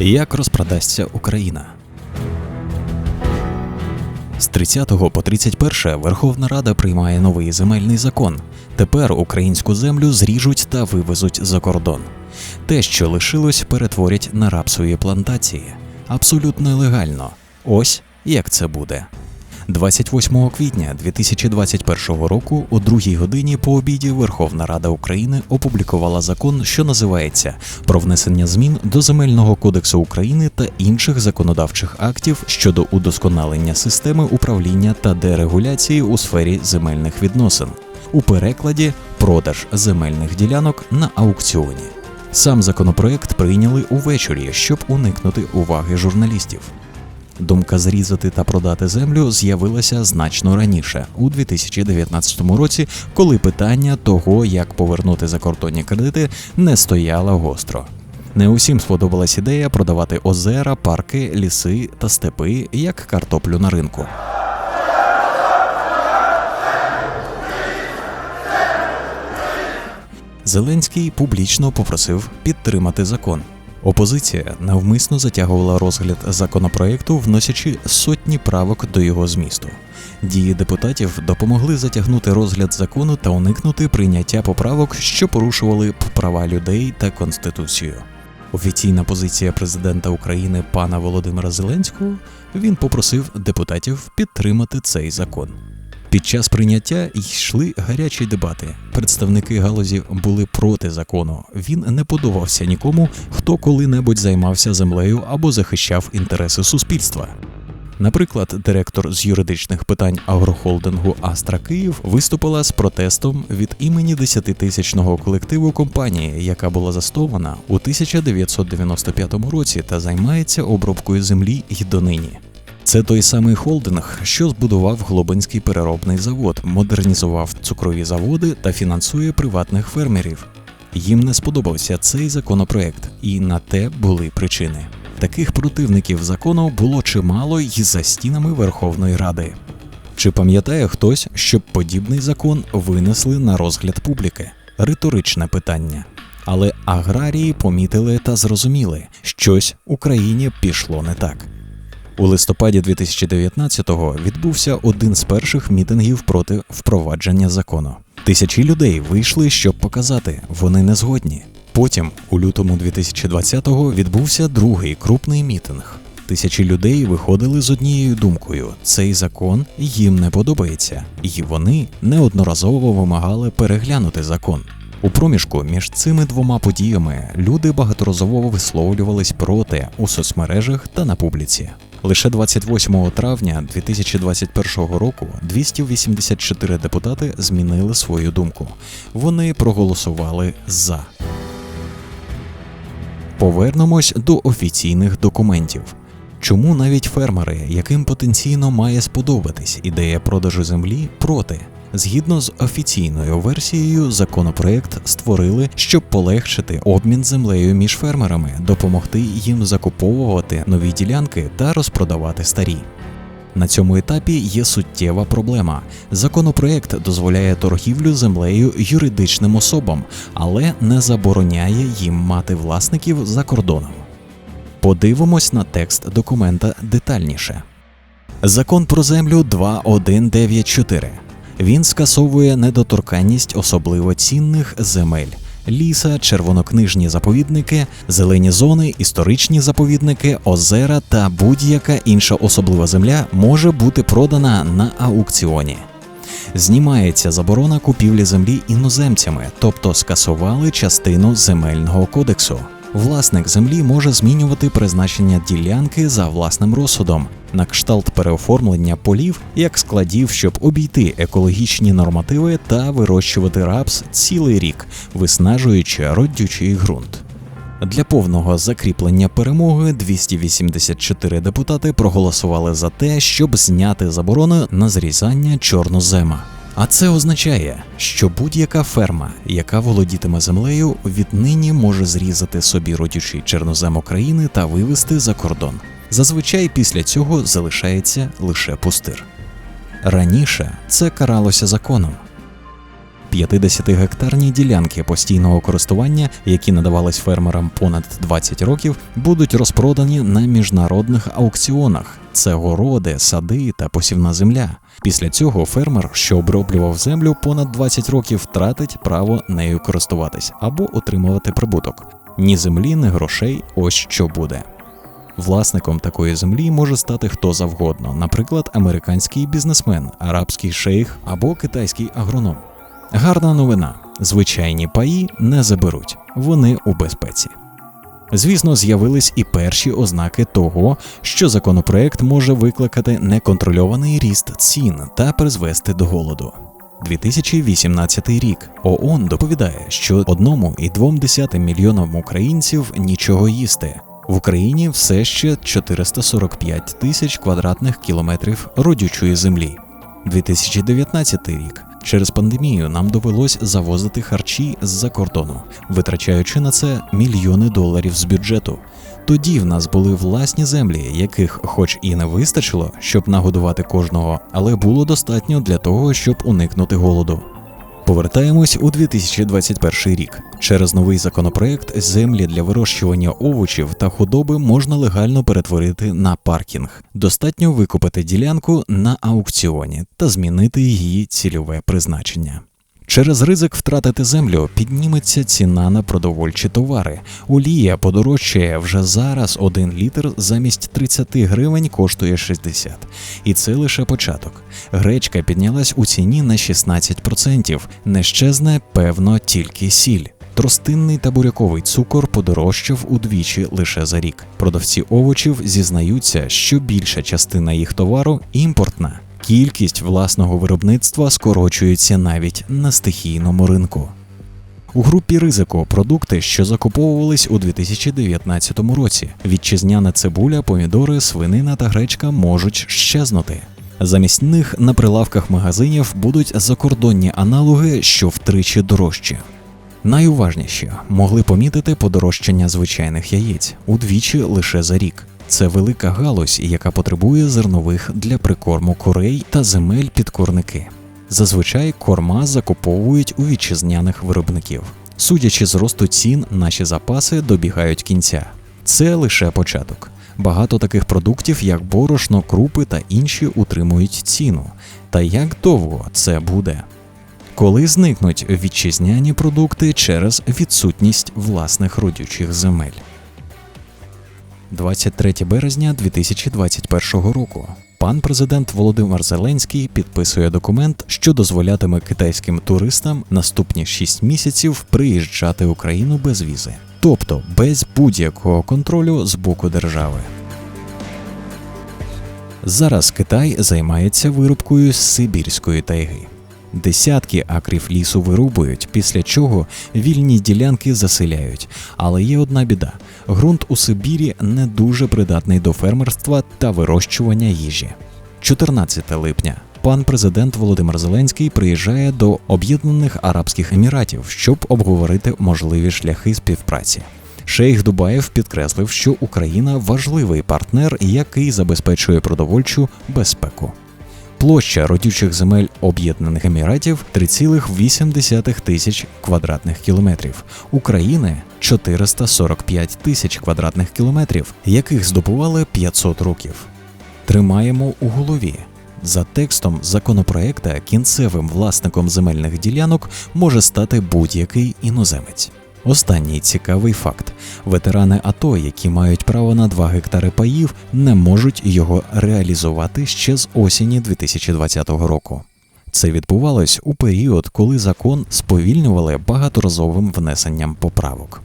Як розпродасться Україна? З 30 по 31 Верховна Рада приймає новий земельний закон. Тепер українську землю зріжуть та вивезуть за кордон. Те, що лишилось, перетворять на рапсові плантації. Абсолютно легально. Ось як це буде. 28 квітня 2021 року о 2 годині по обіді Верховна Рада України опублікувала закон, що називається про внесення змін до Земельного кодексу України та інших законодавчих актів щодо удосконалення системи управління та дерегуляції у сфері земельних відносин. У перекладі продаж земельних ділянок на аукціоні. Сам законопроект прийняли увечері, щоб уникнути уваги журналістів. Думка зрізати та продати землю з'явилася значно раніше, у 2019 році, коли питання того, як повернути закордонні кредити, не стояло гостро. Не усім сподобалась ідея продавати озера, парки, ліси та степи як картоплю на ринку. Зеленський публічно попросив підтримати закон. Опозиція навмисно затягувала розгляд законопроекту, вносячи сотні правок до його змісту. Дії депутатів допомогли затягнути розгляд закону та уникнути прийняття поправок, що порушували б права людей та конституцію. Офіційна позиція президента України пана Володимира Зеленського він попросив депутатів підтримати цей закон. Під час прийняття йшли гарячі дебати. Представники галузі були проти закону. Він не подобався нікому, хто коли-небудь займався землею або захищав інтереси суспільства. Наприклад, директор з юридичних питань агрохолдингу Астра Київ виступила з протестом від імені 10-тисячного колективу компанії, яка була заснована у 1995 році та займається обробкою землі й донині. Це той самий холдинг, що збудував Глобинський переробний завод, модернізував цукрові заводи та фінансує приватних фермерів. Їм не сподобався цей законопроект, і на те були причини. Таких противників закону було чимало й за стінами Верховної Ради. Чи пам'ятає хтось, щоб подібний закон винесли на розгляд публіки? Риторичне питання. Але аграрії помітили та зрозуміли, щось Україні пішло не так. У листопаді 2019-го відбувся один з перших мітингів проти впровадження закону. Тисячі людей вийшли, щоб показати, вони не згодні. Потім, у лютому 2020-го, відбувся другий крупний мітинг. Тисячі людей виходили з однією думкою: цей закон їм не подобається, і вони неодноразово вимагали переглянути закон. У проміжку між цими двома подіями люди багаторазово висловлювались проти у соцмережах та на публіці. Лише 28 травня 2021 року 284 депутати змінили свою думку. Вони проголосували за. Повернемось до офіційних документів. Чому навіть фермери, яким потенційно має сподобатись ідея продажу землі, проти? Згідно з офіційною версією, законопроект створили, щоб полегшити обмін землею між фермерами, допомогти їм закуповувати нові ділянки та розпродавати старі. На цьому етапі є суттєва проблема. Законопроект дозволяє торгівлю землею юридичним особам, але не забороняє їм мати власників за кордоном. Подивимось на текст документа детальніше. Закон про землю 2194 він скасовує недоторканність особливо цінних земель. Ліса, червонокнижні заповідники, зелені зони, історичні заповідники, озера та будь-яка інша особлива земля може бути продана на аукціоні. Знімається заборона купівлі землі іноземцями, тобто скасували частину земельного кодексу. Власник землі може змінювати призначення ділянки за власним розсудом, на кшталт переоформлення полів як складів, щоб обійти екологічні нормативи та вирощувати рапс цілий рік, виснажуючи родючий ґрунт. Для повного закріплення перемоги 284 депутати проголосували за те, щоб зняти заборону на зрізання чорнозема. А це означає, що будь-яка ферма, яка володітиме землею, віднині може зрізати собі родючий чорнозем України та вивезти за кордон. Зазвичай після цього залишається лише пустир. Раніше це каралося законом. 50-гектарні ділянки постійного користування, які надавались фермерам понад 20 років, будуть розпродані на міжнародних аукціонах. Це городи, сади та посівна земля. Після цього фермер, що оброблював землю понад 20 років, втратить право нею користуватись або отримувати прибуток. Ні землі, ні грошей. Ось що буде. Власником такої землі може стати хто завгодно, наприклад, американський бізнесмен, арабський шейх або китайський агроном. Гарна новина: звичайні паї не заберуть, вони у безпеці. Звісно, з'явились і перші ознаки того, що законопроект може викликати неконтрольований ріст цін та призвести до голоду. 2018 рік ООН доповідає, що 1,2 мільйонам українців нічого їсти. В Україні все ще 445 тисяч квадратних кілометрів родючої землі. 2019 рік. Через пандемію нам довелось завозити харчі з-за кордону, витрачаючи на це мільйони доларів з бюджету. Тоді в нас були власні землі, яких, хоч і не вистачило, щоб нагодувати кожного, але було достатньо для того, щоб уникнути голоду. Повертаємось у 2021 рік. Через новий законопроект землі для вирощування овочів та худоби можна легально перетворити на паркінг. Достатньо викупити ділянку на аукціоні та змінити її цільове призначення. Через ризик втратити землю підніметься ціна на продовольчі товари. Олія подорожчає вже зараз один літр замість 30 гривень коштує 60. І це лише початок. Гречка піднялась у ціні на 16%. Не щезне, певно, тільки сіль. Тростинний та буряковий цукор подорожчав удвічі лише за рік. Продавці овочів зізнаються, що більша частина їх товару імпортна. Кількість власного виробництва скорочується навіть на стихійному ринку. У групі ризику продукти, що закуповувались у 2019 році. Вітчизняна цибуля, помідори, свинина та гречка можуть щезнути. Замість них на прилавках магазинів будуть закордонні аналоги, що втричі дорожчі. Найуважніші могли помітити подорожчання звичайних яєць удвічі лише за рік. Це велика галузь, яка потребує зернових для прикорму курей та земель під курники. Зазвичай корма закуповують у вітчизняних виробників. Судячи з росту цін, наші запаси добігають кінця. Це лише початок. Багато таких продуктів, як борошно, крупи та інші, утримують ціну. Та як довго це буде? Коли зникнуть вітчизняні продукти через відсутність власних родючих земель? 23 березня 2021 року. Пан президент Володимир Зеленський підписує документ, що дозволятиме китайським туристам наступні 6 місяців приїжджати в Україну без візи, тобто без будь-якого контролю з боку держави. Зараз Китай займається вирубкою Сибірської тайги. Десятки акрів лісу вирубують, після чого вільні ділянки заселяють. Але є одна біда: ґрунт у Сибірі не дуже придатний до фермерства та вирощування їжі. 14 липня. Пан президент Володимир Зеленський приїжджає до Об'єднаних Арабських Еміратів, щоб обговорити можливі шляхи співпраці. Шейх Дубаєв підкреслив, що Україна важливий партнер, який забезпечує продовольчу безпеку. Площа родючих земель Об'єднаних Еміратів 3,8 тисяч квадратних кілометрів, України 445 тисяч квадратних кілометрів, яких здобували 500 років. Тримаємо у голові. За текстом законопроекта кінцевим власником земельних ділянок може стати будь-який іноземець. Останній цікавий факт: ветерани АТО, які мають право на 2 гектари паїв, не можуть його реалізувати ще з осені 2020 року. Це відбувалось у період, коли закон сповільнювали багаторазовим внесенням поправок.